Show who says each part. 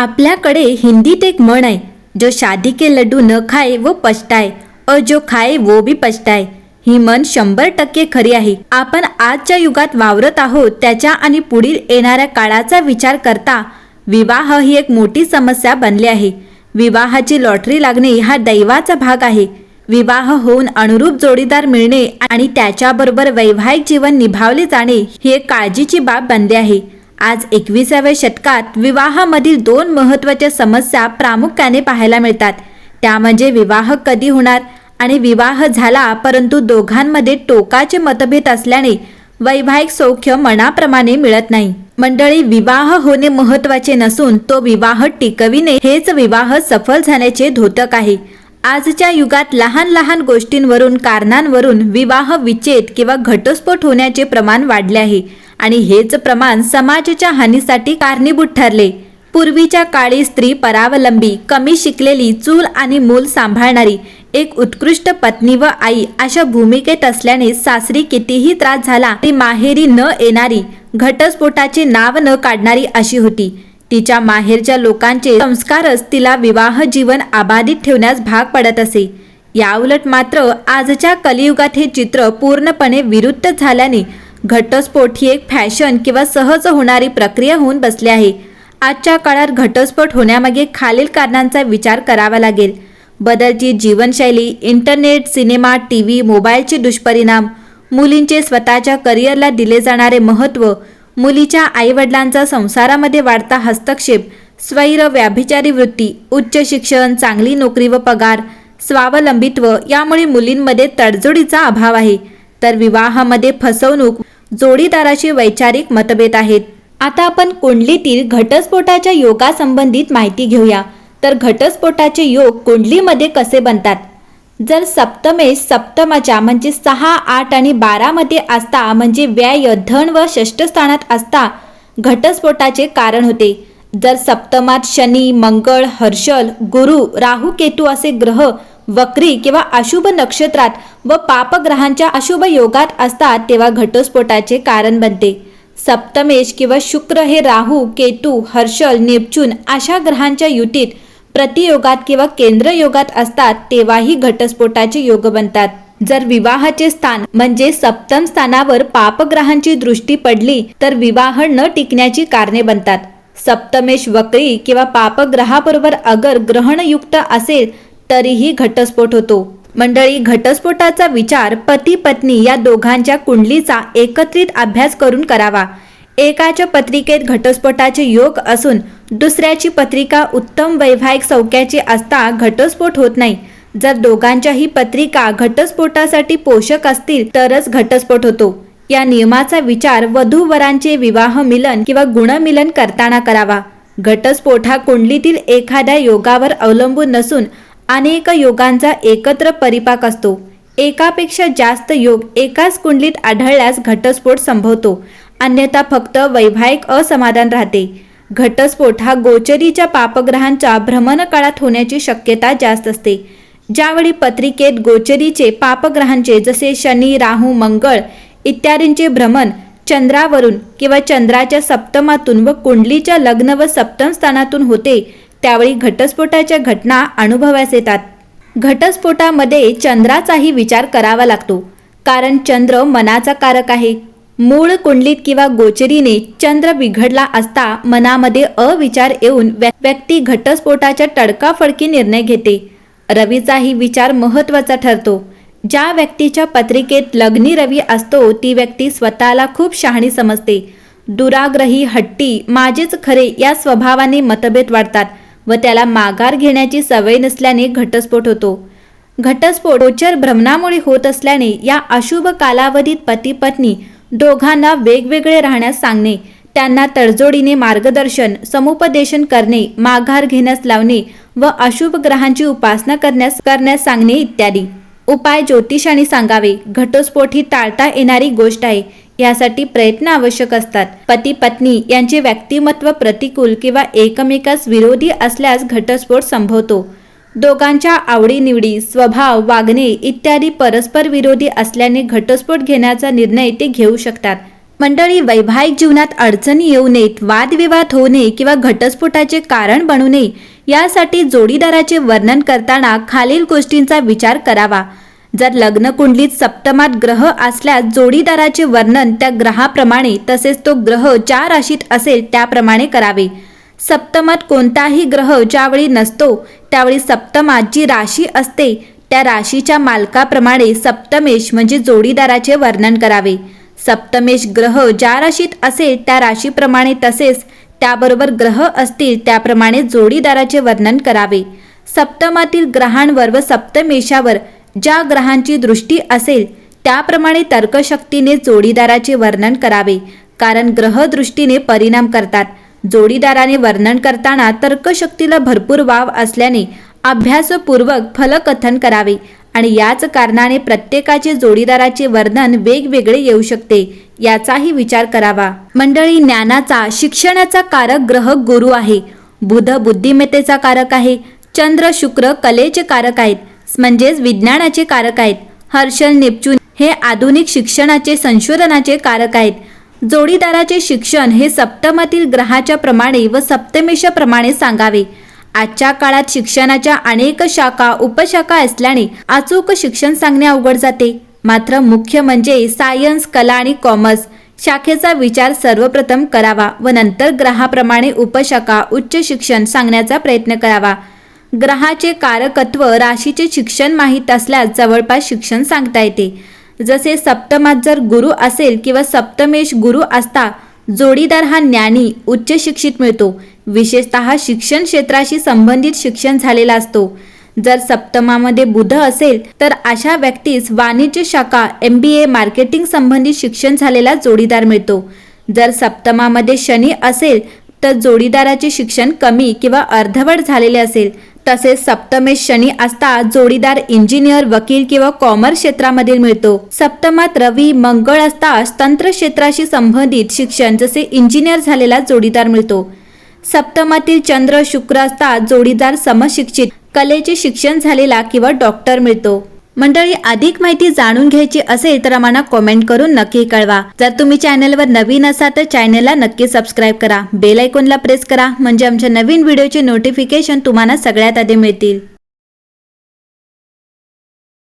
Speaker 1: आपल्याकडे हिंदीत एक म्हण आहे जो शादी के लड्डू न खाए वो पछताय और जो खाए वो भी पछताय ही म्हण शंभर टक्के खरी आहे. आपण आजच्या युगात वावरत आहोत त्याच्या आणि पुढील येणाऱ्या काळाचा विचार करता विवाह ही एक मोठी समस्या बनली आहे. विवाहाची लॉटरी लागणे हा दैवाचा भाग आहे. विवाह होऊन अनुरूप जोडीदार मिळणे आणि त्याच्याबरोबर वैवाहिक जीवन निभावले जाणे ही एक काळजीची बाब बनली आहे. आज एकविसाव्या शतकात विवाहामधील दोन महत्त्वाच्या समस्या प्रामुख्याने पाहायला मिळतात. त्या म्हणजे विवाह कधी होणार आणि विवाह झाला परंतु दोघांमध्ये टोकाचे मतभेद असल्याने वैवाहिक सौख्य मनाप्रमाणे मिळत नाही. मंडळी विवाह होणे महत्त्वाचे नसून तो विवाह टिकविणे हेच विवाह सफल झाल्याचे धोतक आहे. आजच्या युगात लहान लहान गोष्टींवरून कारणांवरून विवाह विच्छेद किंवा घटस्फोट होण्याचे प्रमाण वाढले आहे. आणि हेच प्रमाण समाजाच्या हानीसाठी कारणीभूत ठरले. पूर्वीच्या काळी स्त्री परावलंबी कमी शिकलेली चूल आणि मूल सांभाळणारी एक उत्कृष्ट पत्नी व आई अशा भूमिकेत असल्याने सासरी कितीही त्रास झाला ती माहेरी न येणारी घटस्फोटाचे नाव न काढणारी अशी होती. तिच्या माहेरच्या लोकांचे संस्कारच तिला विवाह जीवन अबाधित ठेवण्यास भाग पडत असे. याउलट मात्र आजच्या कलियुगात हे चित्र पूर्णपणे विरुद्ध झाल्याने घटस्फोट ही एक फॅशन किंवा सहज होणारी प्रक्रिया होऊन बसली आहे. आजच्या काळात घटस्फोट होण्यामागे खालील कारणांचा विचार करावा लागेल. बदलची जीवनशैली इंटरनेट सिनेमा टी व्ही मोबाईलचे दुष्परिणाम मुलींचे स्वतःच्या करिअरला दिले जाणारे महत्त्व मुलीच्या आईवडिलांचा संसारामध्ये वाढता हस्तक्षेप स्वैर व्याभिचारी वृत्ती उच्च शिक्षण चांगली नोकरी व पगार स्वावलंबित्व यामुळे मुलींमध्ये तडजोडीचा अभाव आहे. तर विवाहामध्ये फसवणूक जोडीदाराशी वैचारिक मतभेद आहेत. आता आपण कुंडलीतील घटस्फोटाच्या योगासंबंधित माहिती घेऊया. तर घटस्फोटाचे योग कुंडलीमध्ये कसे बनतात? जर सप्तमेश सप्तमाच्या म्हणजे सहा आठ आणि बारामध्ये असता म्हणजे व्यय धन व षष्ठस्थानात असता घटस्फोटाचे कारण होते. जर सप्तमात शनी मंगळ हर्षल गुरु राहू केतू असे ग्रह वक्री किंवा अशुभ नक्षत्रात व पापग्रहांच्या अशुभ योगात असतात तेव्हा घटस्फोटाचे कारण बनते. सप्तमेश किंवा शुक्र हे राहू केतू हर्षल नेपच्यून अशा ग्रहांच्या युतीत प्रतियोगात किंवा केंद्र योगात असतात तेव्हाही घटस्फोटाचे योग बनतात. जर विवाहाचे स्थान म्हणजे सप्तम स्थानावर पापग्रहांची दृष्टी पडली तर विवाह न टिकण्याची कारणे बनतात. सप्तमेश वक्री किंवा पापग्रहाबरोबर अगर ग्रहणयुक्त असेल तरीही घटस्फोट होतो. मंडळी घटस्फोटाचा विचार पती पत्नी या दोघांच्या कुंडलीचा एकत्रित अभ्यास करून करावा. एकाच्या पत्रिकेत घटस्फोटाचे योग असून दुसऱ्याची पत्रिका उत्तम वैवाहिक सौक्याची असता घटस्फोट होत नाही. जर दोघांच्याही पत्रिका घटस्फोटासाठी पोषक असतील तरच घटस्फोट होतो. या नियमाचा विचार वधू वरांचे विवाह मिलन किंवा गुणमिलन करताना करावा. घटस्फोट हा कुंडलीतील एखाद्या योगावर अवलंबून नसून अनेक योगांचा एकत्र परिपाक असतो. एकापेक्षा जास्त योग एकाच कुंडलीत आढळल्यास घटस्फोट संभवतो. अन्यथा फक्त वैवाहिक असमाधान राहते. घटस्फोट हा गोचरीच्या पापग्रहांच्या भ्रमणकाळात होण्याची शक्यता जास्त असते. ज्यावेळी पत्रिकेत गोचरीचे पापग्रहांचे जसे शनी राहू मंगळ इत्यादींचे भ्रमण चंद्रावरून किंवा चंद्राच्या सप्तमातून व कुंडलीच्या लग्न व सप्तम स्थानातून होते त्यावेळी घटस्फोटाच्या घटना अनुभवास येतात. घटस्फोटामध्ये चंद्राचाही विचार करावा लागतो कारण चंद्र मनाचा कारक आहे. मूळ कुंडलीत किंवा गोचरीने चंद्र बिघडला असता मनामध्ये अविचार येऊन व्य- व्यक्ती घटस्फोटाच्या तडकाफडकी निर्णय घेते. रवीचाही विचार महत्त्वाचा ठरतो. ज्या व्यक्तीच्या पत्रिकेत लग्नी रवी असतो ती व्यक्ती स्वतःला खूप शहाणी समजते. दुराग्रही हट्टी माझेच खरे या स्वभावाने मतभेद वाढतात. व त्याला माघार घेण्याची सवय नसल्याने घटस्फोट होतो. घटस्फोट गोचर भ्रमणामुळे होत असल्याने या अशुभ कालावधीत पती पत्नी दोघांना वेगवेगळे राहण्यास सांगणे त्यांना तडजोडीने मार्गदर्शन समुपदेशन करणे माघार घेण्यास लावणे व अशुभ ग्रहांची उपासना करण्यास करण्यास सांगणे इत्यादी. उपाय ज्योतिषाने सांगावे घटस्फोट ही टाळता येणारी गोष्ट आहे. यासाठी प्रयत्न आवश्यक असतात. पती पत्नी यांचे व्यक्तिमत्व प्रतिकूल किंवा एकमेकास विरोधी असल्यास घटस्फोट संभवतो. दोघांच्या आवडीनिवडी स्वभाव वागणे इत्यादी परस्पर विरोधी असल्याने घटस्फोट घेण्याचा निर्णय ते घेऊ शकतात. मंडळी वैवाहिक जीवनात अडचणी येऊ नयेत वादविवाद होऊ नये किंवा घटस्फोटाचे कारण बनू नये यासाठी जोडीदाराचे वर्णन करताना खालील गोष्टींचा विचार करावा. जर लग्न कुंडलीत सप्तमात ग्रह असल्यास जोडीदाराचे वर्णन त्या ग्रहाप्रमाणे तसेच तो ग्रह ज्या राशीत असेल त्याप्रमाणे करावे. सप्तमात कोणताही ग्रह ज्यावेळी नसतो त्यावेळी सप्तमात जी राशी असते त्या राशीच्या मालकाप्रमाणे सप्तमेश म्हणजे जोडीदाराचे वर्णन करावे. सप्तमेश ग्रह ज्या राशीत असेल त्या राशीप्रमाणे तसेच त्याबरोबर ग्रह असतील त्याप्रमाणे जोडीदाराचे वर्णन करावे. सप्तमातील ग्रहांवर व सप्तमेशावर ज्या ग्रहांची दृष्टी असेल त्याप्रमाणे तर्कशक्तीने जोडीदाराचे वर्णन करावे. कारण ग्रहदृष्टीने परिणाम करतात. जोडीदाराने वर्णन करताना तर्कशक्तीला भरपूर वाव असल्याने अभ्यासपूर्वक फलकथन करावे आणि याच कारणाने प्रत्येकाचे जोडीदाराचे वर्णन वेगवेगळे येऊ शकते याचाही विचार करावा. मंडळी ज्ञानाचा शिक्षणाचा कारक ग्रह गुरु आहे. बुध बुद्धिमत्तेचा कारक आहे. चंद्र शुक्र कलेचे कारक आहेत. म्हणजेच विज्ञानाचे कारक आहेत. हर्षल नेपच्यून हे आधुनिक शिक्षणाचे संशोधनाचे कारक आहेत. जोडीदाराचे शिक्षण हे सप्तमातील ग्रहाच्या प्रमाणे व सप्तमेशाप्रमाणे सांगावे. आजच्या काळात शिक्षणाच्या अनेक शाखा उपशाखा असल्याने अचूक शिक्षण सांगणे अवघड जाते. मात्र मुख्य म्हणजे सायन्स कला आणि कॉमर्स शाखेचा विचार सर्वप्रथम करावा व नंतर ग्रहाप्रमाणे उपशाखा उच्च शिक्षण सांगण्याचा प्रयत्न करावा. ग्रहाचे कारकत्व राशीचे शिक्षण माहीत असल्यास जवळपास शिक्षण सांगता येते. जसे सप्तमात जर गुरु असेल किंवा सप्तमेश गुरु असता जोडीदार हा ज्ञानी उच्च शिक्षित मिळतो. विशेषतः शिक्षण क्षेत्राशी संबंधित शिक्षण झालेला असतो. जर सप्तमामध्ये बुध असेल तर अशा व्यक्तीस वाणिज्य शाखा एम बी ए मार्केटिंग संबंधित शिक्षण झालेला जोडीदार मिळतो. जर सप्तमामध्ये शनी असेल तर जोडीदाराचे शिक्षण कमी किंवा अर्धवट झालेले असेल. तसेच सप्तमेश शनी असता जोडीदार इंजिनियर वकील किंवा कॉमर्स क्षेत्रामधील मिळतो. सप्तमात रवी मंगळ असता तंत्र क्षेत्राशी संबंधित शिक्षण जसे इंजिनियर झालेला जोडीदार मिळतो. सप्तमातील चंद्र शुक्र असता जोडीदार समशिक्षित कलेचे शिक्षण झालेला किंवा डॉक्टर मिळतो. मंडळी अधिक माहिती जाणून घ्यायची असेल तर आम्हाला कॉमेंट करून नक्की कळवा. जर तुम्ही चॅनलवर नवीन असाल तर चॅनलला नक्की सबस्क्राईब करा. बेल आयकॉनला प्रेस करा. म्हणजे आमच्या नवीन व्हिडिओचे नोटिफिकेशन तुम्हाला सगळ्यात आधी मिळतील.